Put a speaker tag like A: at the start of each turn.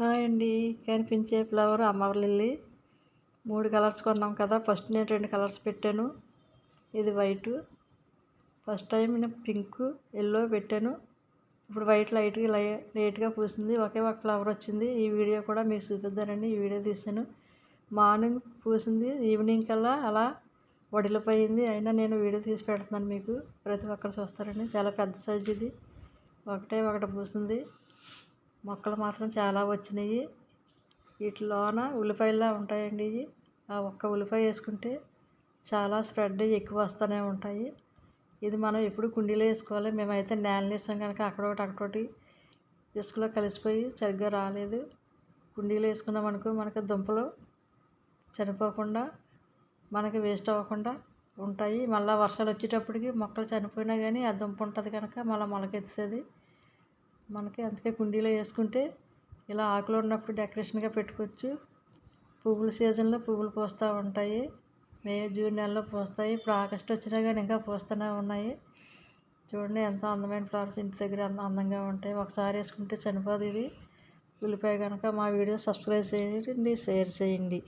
A: Hi అండి. కనిపించే flower అమ్మవర్ లిల్లీ. మూడు కలర్స్ కొన్నాం కదా. ఫస్ట్ నేను రెండు కలర్స్ పెట్టాను. ఇది వైటు. ఫస్ట్ టైం నేను పింక్ ఎల్లో పెట్టాను. ఇప్పుడు వైట్ లైట్గా లై లేట్గా పూసింది. ఒకే ఒక ఫ్లవర్ వచ్చింది. ఈ వీడియో కూడా మీకు చూపిద్దానండి. ఈ వీడియో తీసాను మార్నింగ్ పూసింది. ఈవినింగ్ కల్లా అలా వడిలిపోయింది. అయినా నేను వీడియో తీసి పెడుతున్నాను మీకు. ప్రతి ఒక్కరు చూస్తారండి చాలా పెద్ద సైజు ఇది. ఒకటే ఒకటి పూసింది. మొక్కలు మాత్రం చాలా వచ్చినాయి. వీటిలోన ఉల్లిపాయల్లా ఉంటాయండి ఇవి. ఆ ఒక్క ఉల్లిపాయ వేసుకుంటే చాలా స్ప్రెడ్ ఎక్కువ వస్తూనే ఉంటాయి. ఇది మనం ఎప్పుడు కుండీలో వేసుకోవాలి. మేమైతే నేలని వేసాం కనుక అక్కడొకటి అక్కడొకటి ఇసుకలో కలిసిపోయి సరిగ్గా రాలేదు. కుండీలో వేసుకున్నాం అనుకో మనకు దుంపలు చనిపోకుండా మనకి వేస్ట్ అవ్వకుండా ఉంటాయి. మళ్ళీ వర్షాలు వచ్చేటప్పటికి మొక్కలు చనిపోయినా కానీ ఆ దుంప ఉంటుంది కనుక మళ్ళీ మొలకెత్తుతుంది మనకి అందుకే కుండీలో వేసుకుంటే ఇలా ఆకులు ఉన్నప్పుడు డెకరేషన్గా పెట్టుకోవచ్చు. పువ్వుల సీజన్లో పువ్వులు పూస్తూ ఉంటాయి. మే జూన్ నెలలో పూస్తాయి. ఇప్పుడు ఆగస్ట్ వచ్చినా కానీ ఇంకా పూస్తూనే ఉన్నాయి. చూడండి ఎంత అందమైన ఫ్లవర్స్ ఇంటి దగ్గర అంత అందంగా ఉంటాయి. ఒకసారి వేసుకుంటే చనిపోదు ఇది. ఉల్లిపాయ కనుక మా వీడియో సబ్స్క్రైబ్ చేయండి షేర్ చేయండి.